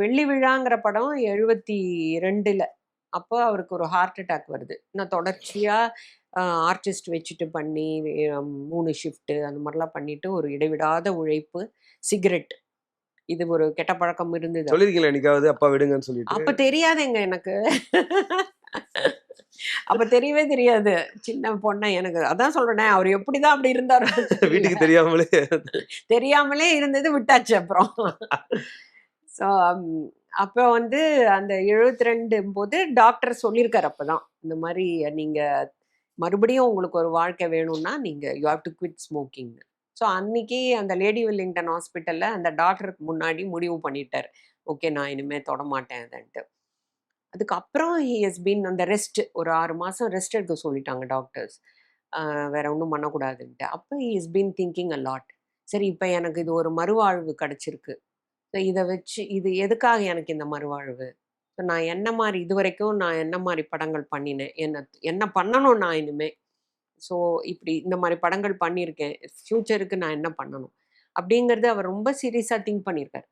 வெள்ளி விழாங்கிற படம் எழுபத்தி ரெண்டுல. அப்போ அவருக்கு ஒரு ஹார்ட் அட்டாக் வருது. நான் தொடர்ச்சியாக ஆர்டிஸ்ட் வச்சுட்டு பண்ணி மூணு ஷிஃப்ட்டு அந்த மாதிரிலாம் பண்ணிட்டு ஒரு இடைவிடாத உழைப்பு சிகரெட் இது ஒரு கெட்ட பழக்கம் இருந்தது. சொல்லிருக்கீங்களா என்னைக்காவது அப்பா விடுங்கன்னு சொல்லிட்டு. அப்ப தெரியாதுங்க எனக்கு. அப்ப தெரியவே தெரியாது. சின்ன பொண்ணு எனக்கு. அதான் சொல்றேனே அவர் எப்படிதான் அப்படி இருந்தாரு வீட்டுக்கு தெரியாமலே. தெரியாமலே இருந்தது விட்டாச்சு அப்புறம். அப்போ வந்து அந்த எழுபத்தி ரெண்டு போது டாக்டர் சொல்லியிருக்கார் அப்போ தான் இந்த மாதிரி நீங்கள் மறுபடியும் உங்களுக்கு ஒரு வாழ்க்கை வேணும்னா நீங்கள் you have to quit smoking so அன்னைக்கு அந்த லேடி வெல்லிங்டன் ஹாஸ்பிட்டலில் அந்த டாக்டருக்கு முன்னாடி முடிவு பண்ணிட்டார். ஓகே நான் இனிமேல் தொட மாட்டேன் அதுக்கப்புறம் ஹி ஹஸ் பீன் அந்த ரெஸ்ட் ஒரு ஆறு மாதம் ரெஸ்ட் எடுக்க சொல்லிட்டாங்க டாக்டர்ஸ். வேற ஒன்றும் பண்ணக்கூடாதுன்ட்டு. அப்போ he is been thinking a lot சரி இப்போ எனக்கு இது ஒரு மறுவாழ்வு கிடைச்சிருக்கு. இதை வச்சு இது எதுக்காக எனக்கு இந்த மறுவாழ்வு? ஸோ நான் என்ன மாதிரி இது வரைக்கும் நான் என்ன மாதிரி படங்கள் பண்ணினேன்? என்ன என்ன பண்ணணும் நான் இனிமே? ஸோ இப்படி இந்த மாதிரி படங்கள் பண்ணியிருக்கேன். ஃப்யூச்சருக்கு நான் என்ன பண்ணணும்? அப்படிங்கிறது அவர் ரொம்ப சீரியஸாக திங்க் பண்ணியிருக்காரு.